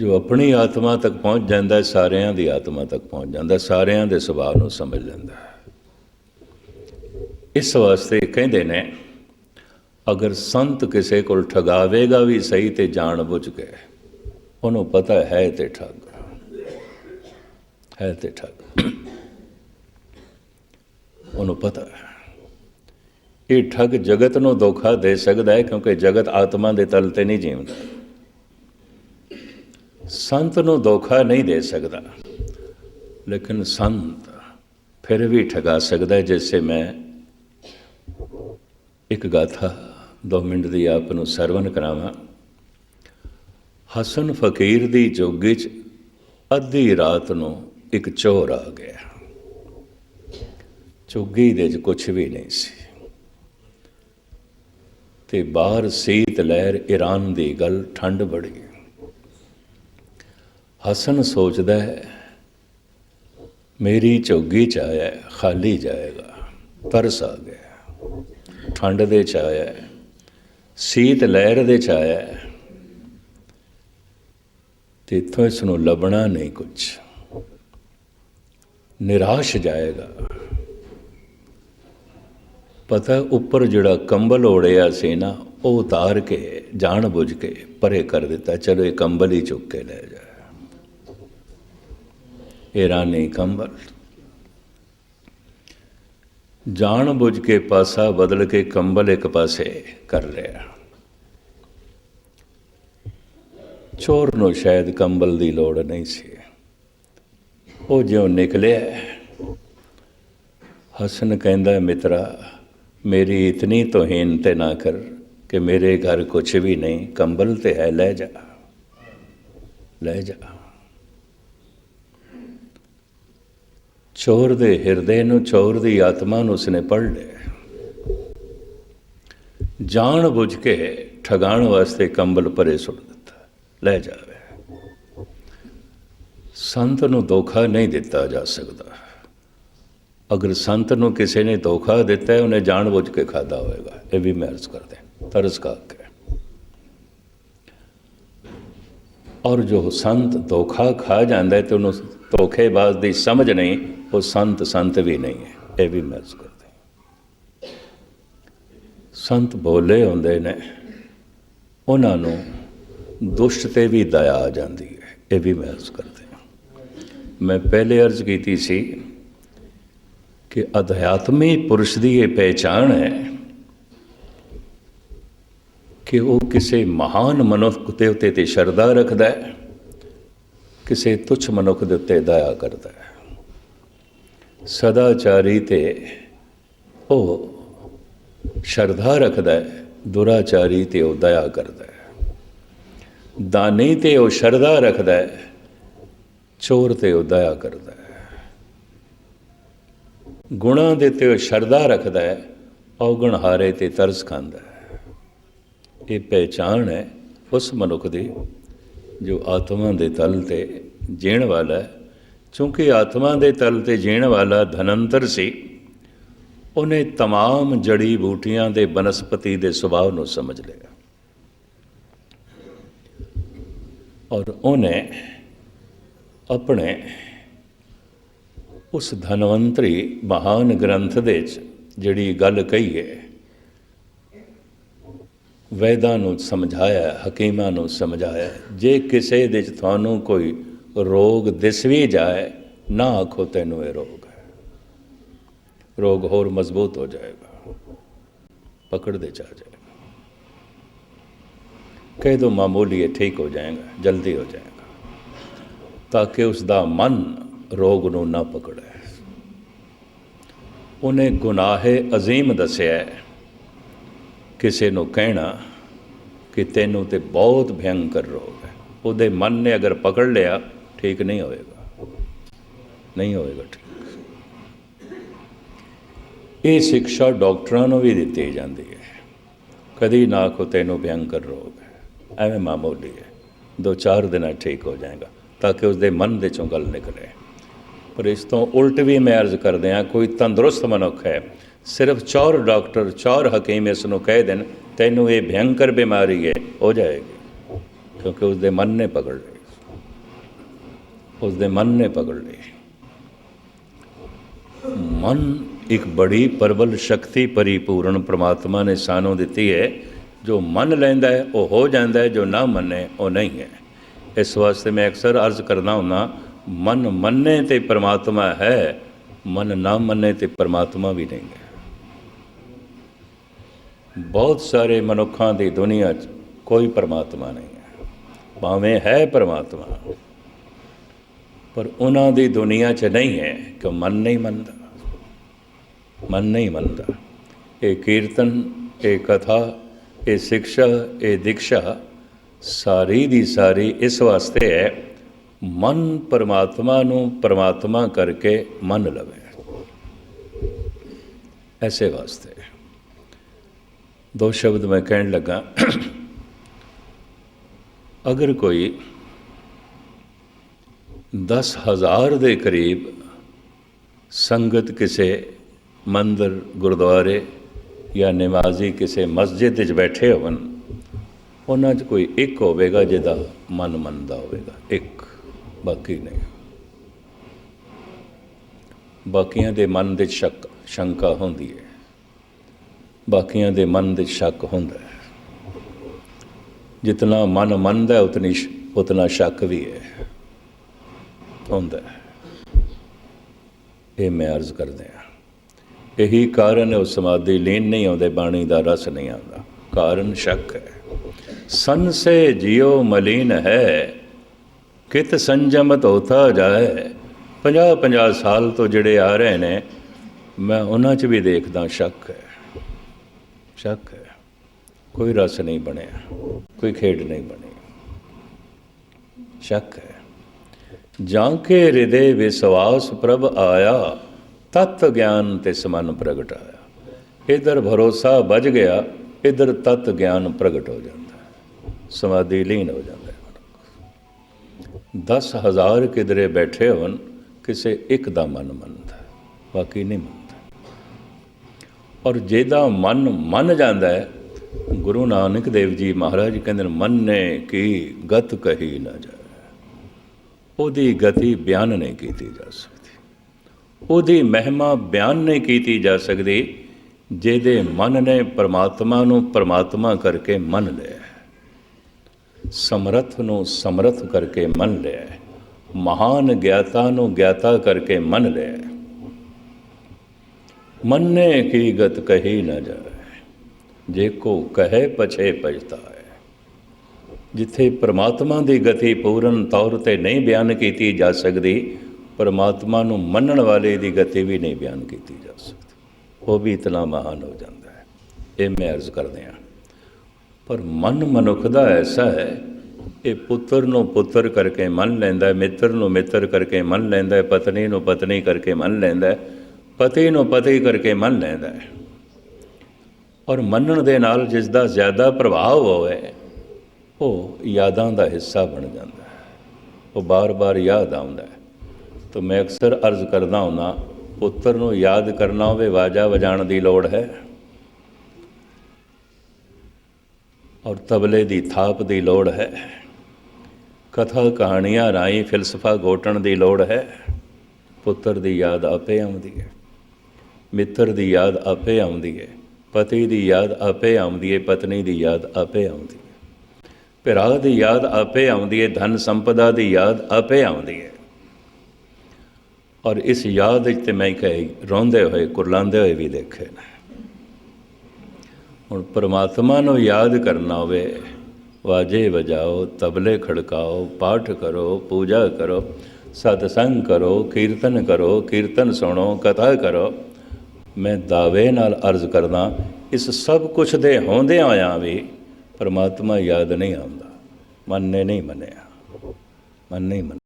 ਜੋ ਆਪਣੀ ਆਤਮਾ ਤੱਕ ਪਹੁੰਚ ਜਾਂਦਾ ਹੈ, ਸਾਰਿਆਂ ਦੀ ਆਤਮਾ ਤੱਕ ਪਹੁੰਚ ਜਾਂਦਾ ਸਾਰਿਆਂ ਦੇ ਸੁਭਾਅ ਨੂੰ ਸਮਝ ਲੈਂਦਾ ਇਸ ਵਾਸਤੇ ਕਹਿੰਦੇ ਨੇ ਅਗਰ ਸੰਤ ਕਿਸੇ ਕੋਲ ਠਗਾਵੇਗਾ ਵੀ ਸਹੀ ਤੇ ਜਾਣ ਬੁੱਝ ਕੇ ਉਹਨੂੰ ਪਤਾ ਹੈ ਤੇ ਠੱਗ। ਹੈ ਤੇ ਠੱਗ। ਉਹਨੂੰ ਪਤਾ ਹੈ। ਇਹ ਠੱਗ ਜਗਤ ਨੂੰ ਧੋਖਾ ਦੇ ਸਕਦਾ ਹੈ ਕਿਉਂਕਿ ਜਗਤ ਆਤਮਾ ਦੇ ਤਲ ਤੇ ਨਹੀਂ ਜੀਵਦਾ ਸੰਤ ਨੂੰ ਧੋਖਾ ਨਹੀਂ ਦੇ ਸਕਦਾ। ਲੇਕਿਨ ਸੰਤ ਫਿਰ ਵੀ ਠਗਾ ਸਕਦਾ ਹੈ ਜਿਵੇਂ ਮੈਂ ਇੱਕ ਗਾਥਾ 2 ਮਿੰਟ ਦੀ ਆਪ ਨੂੰ ਸਰਵਨ ਕਰਾਵਾਂ। ਹਸਨ ਫਕੀਰ ਦੀ ਜੋਗੀ ਚ ਅੱਧੀ ਰਾਤ ਨੂੰ ਇੱਕ ਚੋਰ ਆ ਗਿਆ। ਚੁੱਗੀ ਦੇ ਚ ਕੁਝ ਵੀ ਨਹੀਂ ਸੀ। ਤੇ ਬਾਹਰ ਸੀਤ ਲਹਿਰ ਈਰਾਨ ਦੀ ਗੱਲ ਠੰਡ ਬੜੀ। ਹਸਨ ਸੋਚਦਾ ਹੈ, ਮੇਰੀ ਚੌਗੀ ਚ ਆਇਆ ਖਾਲੀ ਜਾਏਗਾ, ਤਰਸ ਆ ਗਿਆ ਠੰਡ ਦੇ ਚ ਆਇਆ ਸੀਤ ਲਹਿਰ ਦੇ ਚ ਆਇਆ ਤੇ ਇੱਥੋਂ ਇਸ ਨੂੰ ਲੱਭਣਾ ਨਹੀਂ ਕੁਝ ਨਿਰਾਸ਼ ਜਾਏਗਾ। ਪਤਾ ਉੱਪਰ ਜਿਹੜਾ ਕੰਬਲ ਓੜਿਆ ਸੀ ਨਾ, ਉਹ ਉਤਾਰ ਕੇ, ਜਾਣ ਬੁੱਝ ਕੇ ਪਰੇ ਕਰ ਦਿੱਤਾ, ਚਲੋ ਇਹ ਕੰਬਲ ਹੀ ਚੁੱਕ ਕੇ ਲੈ ਜਾ। ਇਹ ਕੰਬਲ। ਜਾਣ ਬੁੱਝ ਕੇ ਪਾਸਾ ਬਦਲ ਕੇ ਕੰਬਲ ਇੱਕ ਪਾਸੇ ਕਰ ਲਿਆ। ਚੋਰ ਨੂੰ ਸ਼ਾਇਦ ਕੰਬਲ ਦੀ ਲੋੜ ਨਹੀਂ ਸੀ। ਉਹ ਜਿਉਂ ਨਿਕਲਿਆ, ਹਸਨ ਕਹਿੰਦਾ, ਮਿੱਤਰਾ, ਮੇਰੀ ਇਤਨੀ ਤੋਹੀਨ ਤੇ ਨਾ ਕਰ ਕਿ ਮੇਰੇ ਘਰ ਕੁਛ ਵੀ ਨਹੀਂ, ਕੰਬਲ ਤੇ ਹੈ, ਲੈ ਜਾ। ਲੈ ਜਾ। ਚੋਰ ਦੇ ਹਿਰਦੇ ਨੂੰ ਚੋਰ ਦੀ ਆਤਮਾ ਨੂੰ ਉਸਨੇ ਪੜ ਲਿਆ। ਜਾਣ ਬੁੱਝ ਕੇ ਠਗਾਣ ਵਾਸਤੇ ਕੰਬਲ ਪਰੇ ਸੁੱਟ ਦਿੱਤਾ। ਲੈ ਜਾਵੇ। ਸੰਤ ਨੂੰ ਧੋਖਾ ਨਹੀਂ ਦਿੱਤਾ ਜਾ ਸਕਦਾ। ਅਗਰ ਸੰਤ ਨੂੰ ਕਿਸੇ ਨੇ ਧੋਖਾ ਦਿੱਤਾ ਹੈ, ਉਹਨੇ ਜਾਣ ਬੁੱਝ ਕੇ ਖਾਦਾ ਹੋਵੇਗਾ। ਇਹ ਵੀ ਮੈਂ ਅਰਜ਼ ਕਰਦੇ ਤਰਸ ਕਾ। ਔਰ ਜੋ ਸੰਤ ਧੋਖਾ ਖਾ ਜਾਂਦਾ ਹੈ ਤੇ ਉਹਨੂੰ ਧੋਖੇਬਾਜ਼ ਦੀ ਸਮਝ ਨਹੀਂ ਉਹ ਸੰਤ ਸੰਤ ਵੀ ਨਹੀਂ ਹੈ, ਇਹ ਵੀ ਮਹਿਸੂਸ ਕਰਦੇ ਸੰਤ ਬੋਲੇ ਹੁੰਦੇ ਨੇ, ਉਹਨਾਂ ਨੂੰ ਦੁਸ਼ਟ ਤੇ ਵੀ ਦਇਆ ਆ ਜਾਂਦੀ ਹੈ, ਇਹ ਵੀ ਮਹਿਸੂਸ ਕਰਦੇ ਮੈਂ ਪਹਿਲੇ ਅਰਜ਼ ਕੀਤੀ ਸੀ ਕਿ ਅਧਿਆਤਮੀ ਪੁਰਸ਼ ਦੀ ਇਹ ਪਹਿਚਾਣ ਹੈ ਕਿ ਉਹ ਕਿਸੇ ਮਹਾਨ ਮਨੁੱਖ ਦੇ ਉੱਤੇ ਤੇ ਸ਼ਰਧਾ ਰੱਖਦਾ ਹੈ, ਕਿਸੇ ਤੁੱਛ ਮਨੁੱਖ ਦੇ ਉੱਤੇ ਦਇਆ ਕਰਦਾ ਹੈ। ਸਦਾਚਾਰੀ ਤੇ ਉਹ ਸ਼ਰਧਾ ਰੱਖਦਾ ਹੈ, ਦੁਰਾਚਾਰੀ ਤੇ ਉਹ ਦਇਆ ਕਰਦਾ ਹੈ। ਦਾਨੀ ਤੇ ਉਹ ਸ਼ਰਧਾ ਰੱਖਦਾ ਹੈ, ਚੋਰ ਤੇ ਉਹ ਦਇਆ ਕਰਦਾ ਹੈ। ਗੁਣਾਂ ਦੇ ਤੇ ਉਹ ਸ਼ਰਧਾ ਰੱਖਦਾ ਹੈ, ਔਗਣ ਹਾਰੇ ਤੇ ਤਰਸ ਖਾਂਦਾ ਹੈ। ਇਹ ਪਹਿਚਾਣ ਹੈ ਉਸ ਮਨੁੱਖ ਦੀ ਜੋ ਆਤਮਾ ਦੇ ਤਲ ਤੇ ਜੀਣ ਵਾਲਾ ਹੈ ਕਿਉਂਕਿ ਆਤਮਾ ਦੇ ਤਲ ਤੇ ਜੀਣ ਵਾਲਾ ਧਨੰਤਰ ਸੀ ਉਹਨੇ तमाम ਜੜੀ ਬੂਟੀਆਂ ਦੇ ਬਨਸਪਤੀ ਦੇ ਸੁਭਾਅ ਨੂੰ ਸਮਝ ਲਿਆ ਔਰ ਉਹਨੇ ਆਪਣੇ ਉਸ ਧਨਵੰਤਰੀ ਮਹਾਨ ਗ੍ਰੰਥ ਦੇ ਵਿੱਚ ਜਿਹੜੀ ਗੱਲ ਕਹੀ ਹੈ ਵੈਦਾਂ ਨੂੰ ਸਮਝਾਇਆ ਹਕੀਮਾਂ ਨੂੰ ਸਮਝਾਇਆ ਜੇ ਕਿਸੇ ਦੇ ਚ ਤੁਹਾਨੂੰ ਕੋਈ ਰੋਗ ਦਿਸ ਵੀ ਜਾਏ, ਨਾ ਆਖੋ ਤੈਨੂੰ ਇਹ ਰੋਗ ਹੈ। ਰੋਗ ਹੋਰ ਮਜ਼ਬੂਤ ਹੋ ਜਾਏਗਾ। ਪਕੜ ਦੇ ਚ ਆ ਜਾਏਗਾ। ਕਹਿ ਦੋ ਮਾਮੂਲੀ ਹੈ ਠੀਕ ਹੋ ਜਾਏਗਾ, ਜਲਦੀ ਹੋ ਜਾਏਗਾ। ਤਾਂ ਕਿ ਉਸ ਦਾ ਮਨ ਰੋਗ ਨੂੰ ਨਾ ਪਕੜੇ। ਉਹਨੇ ਗੁਨਾਹੇ ਅਜ਼ੀਮ ਦੱਸਿਆ ਕਿਸੇ ਨੂੰ ਕਹਿਣਾ ਕਿ ਤੈਨੂੰ ਤੇ ਬਹੁਤ ਭਿਅੰਕਰ ਰੋਗ ਹੈ। ਉਹਦੇ ਮਨ ਨੇ ਅਗਰ ਪਕੜ ਲਿਆ ਠੀਕ ਨਹੀਂ ਹੋਏਗਾ। ਨਹੀਂ ਹੋਏਗਾ ਠੀਕ। ਇਹ ਸਿੱਖਿਆ ਡਾਕਟਰਾਂ ਨੂੰ ਵੀ ਦਿੱਤੀ ਜਾਂਦੀ ਹੈ। ਕਦੀ ਨਾ ਕੋ ਤੈਨੂੰ ਭਿਅੰਕਰ ਰੋਗ ਹੈ। ਐਵੇਂ ਮਾਮੂਲੀ ਹੈ। ਦੋ ਚਾਰ ਦਿਨਾਂ ਠੀਕ ਹੋ ਜਾਏਗਾ, ਤਾਂ ਕਿ ਉਸਦੇ ਮਨ ਦੇ ਚੋਂ ਗੱਲ ਨਿਕਲੇ। ਪਰ ਇਸ ਤੋਂ ਉਲਟ ਵੀ ਮੈਂ ਅਰਜ਼ ਕਰਦੇ ਹਾਂ, ਕੋਈ ਤੰਦਰੁਸਤ ਮਨੁੱਖ ਹੈ, ਸਿਰਫ ਚੌਰ ਡਾਕਟਰ, ਚੌਰ ਹਕੀਮ ਇਸ ਨੂੰ ਕਹਿ ਦੇਣ, ਤੈਨੂੰ ਇਹ ਭਿਅੰਕਰ ਬਿਮਾਰੀ ਹੈ, ਹੋ ਜਾਏਗੀ। ਕਿਉਂਕਿ ਉਸਦੇ ਮਨ ਨੇ ਪਕੜ ਲਿਆ ਉਸ ਦੇ ਮਨ ਨੇ ਪਕੜ ਲਈ ਮਨ ਇੱਕ ਬੜੀ ਪ੍ਰਬਲ ਸ਼ਕਤੀ ਪਰਿਪੂਰਨ ਪ੍ਰਮਾਤਮਾ ਨੇ ਸਾਨੂੰ ਦਿੱਤੀ ਹੈ। ਜੋ ਮੰਨ ਲੈਂਦਾ ਹੈ, ਉਹ ਹੋ ਜਾਂਦਾ ਹੈ, ਜੋ ਨਾ ਮੰਨੇ, ਉਹ ਨਹੀਂ ਹੈ। ਇਸ ਵਾਸਤੇ ਮੈਂ ਅਕਸਰ ਅਰਜ਼ ਕਰਦਾ ਹੁੰਦਾ, ਮਨ ਮੰਨੇ ਤੇ ਪ੍ਰਮਾਤਮਾ ਹੈ, ਮਨ ਨਾ ਮੰਨੇ ਤੇ ਪ੍ਰਮਾਤਮਾ ਵੀ ਨਹੀਂ ਹੈ। ਬਹੁਤ ਸਾਰੇ ਮਨੁੱਖਾਂ ਦੀ ਦੁਨੀਆ 'ਚ ਕੋਈ ਪ੍ਰਮਾਤਮਾ ਨਹੀਂ ਹੈ। ਭਾਵੇਂ ਹੈ ਪ੍ਰਮਾਤਮਾ ਪਰ ਉਹਨਾਂ ਦੀ ਦੁਨੀਆ 'ਚ ਨਹੀਂ ਹੈ ਕਿ ਮਨ ਨਹੀਂ ਮੰਨਦਾ। ਮਨ ਨਹੀਂ ਮੰਨਦਾ। ਇਹ ਕੀਰਤਨ, ਇਹ ਕਥਾ, ਇਹ ਸਿੱਖਿਆ ਇਹ ਦੀਕਸ਼ਾ ਸਾਰੀ ਦੀ ਸਾਰੀ ਇਸ ਵਾਸਤੇ ਹੈ, ਮਨ ਪਰਮਾਤਮਾ ਨੂੰ ਪਰਮਾਤਮਾ ਕਰਕੇ ਮੰਨ ਲਵੇ। ਐਸੇ ਵਾਸਤੇ। ਦੋ ਸ਼ਬਦ ਮੈਂ ਕਹਿਣ ਲੱਗਾ। ਅਗਰ ਕੋਈ 10000 ਦੇ ਕਰੀਬ ਸੰਗਤ ਕਿਸੇ ਮੰਦਰ, ਗੁਰਦੁਆਰੇ ਜਾਂ ਨਮਾਜ਼ੀ ਕਿਸੇ ਮਸਜਿਦ ਵਿੱਚ ਬੈਠੇ ਹੋਣ ਉਹਨਾਂ 'ਚ ਕੋਈ ਇੱਕ ਹੋਵੇਗਾ ਜਿਹਦਾ ਮਨ ਮੰਨਦਾ ਹੋਵੇਗਾ। ਇੱਕ, ਬਾਕੀ ਨਹੀਂ। ਬਾਕੀਆਂ ਦੇ ਮਨ ਦੇ ਸ਼ੱਕ, ਸ਼ੰਕਾ ਹੁੰਦੀ ਹੈ। ਬਾਕੀਆਂ ਦੇ ਮਨ ਦੇ ਸ਼ੱਕ ਹੁੰਦਾ ਹੈ। ਜਿਤਨਾ ਮਨ ਮੰਨਦਾ ਉਤਨੀ ਉਤਨਾ ਸ਼ੱਕ ਵੀ ਹੈ। ਹੁੰਦਾ ਹੈ। ਇਹ ਮੈਂ ਅਰਜ਼ ਕਰਦੇ ਹਾਂ। ਇਹੀ ਕਾਰਨ ਹੈ, ਉਹ ਸਮਾਧੀ ਲੀਨ ਨਹੀਂ ਆਉਂਦੇ, ਬਾਣੀ ਦਾ ਰਸ ਨਹੀਂ ਆਉਂਦਾ। ਕਾਰਨ ਸ਼ੱਕ ਹੈ। ਸੰਸੇ ਜਿਉ ਮਲੀਨ ਹੈ, ਕਿਤ ਸੰਜਮਤ ਹੋਤਾ ਜਾਏ। 50 50 ਸਾਲ ਤੋਂ ਜਿਹੜੇ ਆ ਰਹੇ ਨੇ, ਮੈਂ ਉਹਨਾਂ 'ਚ ਵੀ ਦੇਖਦਾ ਸ਼ੱਕ ਹੈ। ਸ਼ੱਕ ਹੈ। ਕੋਈ ਰਸ ਨਹੀਂ ਬਣਿਆ, ਕੋਈ ਖੇਡ ਨਹੀਂ ਬਣੀ। ਸ਼ੱਕ ਹੈ। ਜਾਂ ਕੇ ਹਿਰਦੇ ਵਿਸਵਾਸ ਪ੍ਰਭ ਆਇਆ, ਤਤ ਗਿਆਨ ਤੇ ਸਮਨ ਪ੍ਰਗਟ ਆਇਆ। ਇਧਰ ਭਰੋਸਾ ਵੱਜ ਗਿਆ, ਇਧਰ ਤਤ ਗਿਆਨ ਪ੍ਰਗਟ ਹੋ ਜਾਂਦਾ ਸਮਾਧੀ ਲੀਨ ਹੋ ਜਾਂਦਾ ਹੈ। 10000 ਕਿਧਰੇ ਬੈਠੇ ਹੋਣ, ਕਿਸੇ ਇੱਕ ਦਾ ਮਨ ਮੰਨਦਾ ਬਾਕੀ ਨਹੀਂ ਮੰਨਦਾ। ਔਰ ਜਿਹਦਾ ਮਨ ਮੰਨ ਜਾਂਦਾ ਹੈ, ਗੁਰੂ ਨਾਨਕ ਦੇਵ ਜੀ ਮਹਾਰਾਜ ਕਹਿੰਦੇ ਨੇ, ਮੰਨੇ ਕੀ ਗਤ ਕਹੀ ਨਾ ਜਾਏ। ਉਹਦੀ ਗਤੀ ਬਿਆਨ ਨਹੀਂ ਕੀਤੀ ਜਾ ਸਕਦੀ। ਉਹਦੀ ਮਹਿਮਾ ਬਿਆਨ ਨਹੀਂ ਕੀਤੀ ਜਾ ਸਕਦੀ, ਜਿਹਦੇ ਮਨ ਨੇ ਪਰਮਾਤਮਾ ਨੂੰ ਪਰਮਾਤਮਾ ਕਰਕੇ ਮੰਨ ਲਿਆ ਸਮਰਥ ਨੂੰ ਸਮਰਥ ਕਰਕੇ ਮੰਨ ਲਿਆ ਮਹਾਨ ਗਿਆਤਾ ਨੂੰ ਗਿਆਤਾ ਕਰਕੇ ਮੰਨ ਲਿਆ ਮੰਨੇ ਕੀ ਗਤ ਕਹੀ ਨਾ ਜਾਏ। ਜੇ ਕੋ ਕਹੇ ਪਛੇ ਪਛਤਾਏ ਜਿੱਥੇ ਪ੍ਰਮਾਤਮਾ ਦੀ ਗਤੀ ਪੂਰਨ ਤੌਰ ਤੇ ਨਹੀਂ ਬਿਆਨ ਕੀਤੀ ਜਾ ਸਕਦੀ, ਪ੍ਰਮਾਤਮਾ ਨੂੰ ਮੰਨਣ ਵਾਲੇ ਦੀ ਗਤੀ ਵੀ ਨਹੀਂ ਬਿਆਨ ਕੀਤੀ ਜਾ ਸਕਦੀ। ਉਹ ਵੀ ਇਤਨਾ ਮਹਾਨ ਹੋ ਜਾਂਦਾ ਹੈ। ਇਹ ਮੈਂ ਅਰਜ਼ ਕਰਦੇ ਹਾਂ। ਪਰ ਮਨ ਮਨੁੱਖ ਦਾ ਐਸਾ ਹੈ, ਇਹ ਪੁੱਤਰ ਨੂੰ ਪੁੱਤਰ ਕਰਕੇ ਮੰਨ ਲੈਂਦਾ ਹੈ, ਮਿੱਤਰ ਨੂੰ ਮਿੱਤਰ ਕਰਕੇ ਮੰਨ ਲੈਂਦਾ ਹੈ, ਪਤਨੀ ਨੂੰ ਪਤਨੀ ਕਰਕੇ ਮੰਨ ਲੈਂਦਾ ਹੈ, ਪਤੀ ਨੂੰ ਪਤੀ ਕਰਕੇ ਮੰਨ ਲੈਂਦਾ ਹੈ। ਔਰ ਮੰਨਣ ਦੇ ਨਾਲ ਜਿਸ ਦਾ ਜ਼ਿਆਦਾ ਪ੍ਰਭਾਵ ਹੋਵੇ ਉਹ ਯਾਦਾਂ ਦਾ ਹਿੱਸਾ ਬਣ ਜਾਂਦਾ ਹੈ। ਉਹ ਬਾਰ-ਬਾਰ ਯਾਦ ਆਉਂਦਾ ਹੈ। ਤਾਂ ਮੈਂ ਅਕਸਰ ਅਰਜ਼ ਕਰਦਾ ਹੁੰਦਾ ਪੁੱਤਰ ਨੂੰ ਯਾਦ ਕਰਨਾ ਹੋਵੇ, ਵਾਜਾ ਵਜਾਉਣ ਦੀ ਲੋੜ ਹੈ। ਔਰ ਤਬਲੇ ਦੀ ਥਾਪ ਦੀ ਲੋੜ ਹੈ। ਕਥਾ ਕਹਾਣੀਆਂ ਰਾਈ ਫਿਲਸਫਾ ਗੋਟਣ ਦੀ ਲੋੜ ਹੈ। ਪੁੱਤਰ ਦੀ ਯਾਦ ਆਪੇ ਆਉਂਦੀ ਹੈ। ਮਿੱਤਰ ਦੀ ਯਾਦ ਆਪੇ ਆਉਂਦੀ ਹੈ। ਪਤੀ ਦੀ ਯਾਦ ਆਪੇ ਆਉਂਦੀ ਹੈ। ਪਤਨੀ ਦੀ ਯਾਦ ਆਪੇ ਆਉਂਦੀ ਹੈ। ਭਰਾ ਦੀ ਯਾਦ ਆਪੇ ਆਉਂਦੀ ਹੈ ਧਨ ਸੰਪਦਾ ਦੀ ਯਾਦ ਆਪੇ ਆਉਂਦੀ ਹੈ ਔਰ ਇਸ ਯਾਦ ਵਿੱਚ ਤੇ ਮੈਂ ਕਹੇ, ਰੋਂਦੇ ਹੋਏ, ਕੁਰਲਾਉਂਦੇ ਹੋਏ ਵੀ ਦੇਖੇ ਨੇ। ਹੁਣ ਪਰਮਾਤਮਾ ਨੂੰ ਯਾਦ ਕਰਨਾ ਹੋਵੇ, ਵਾਜੇ ਵਜਾਓ, ਤਬਲੇ ਖੜਕਾਓ, ਪਾਠ ਕਰੋ, ਪੂਜਾ ਕਰੋ, ਸਤਸੰਗ ਕਰੋ, ਕੀਰਤਨ ਕਰੋ, ਕੀਰਤਨ ਸੁਣੋ, ਕਥਾ ਕਰੋ, ਮੈਂ ਦਾਅਵੇ ਨਾਲ ਅਰਜ਼ ਕਰਦਾ, ਇਸ ਸਭ ਕੁਝ ਦੇ ਹੁੰਦਿਆਂ ਆਇਆ ਵੀ ਪਰਮਾਤਮਾ ਯਾਦ ਨਹੀਂ ਆਉਂਦਾ। ਮਨ ਨੇ ਨਹੀਂ ਮੰਨਿਆ। ਮਨ ਨਹੀਂ ਮੰਨਿਆ।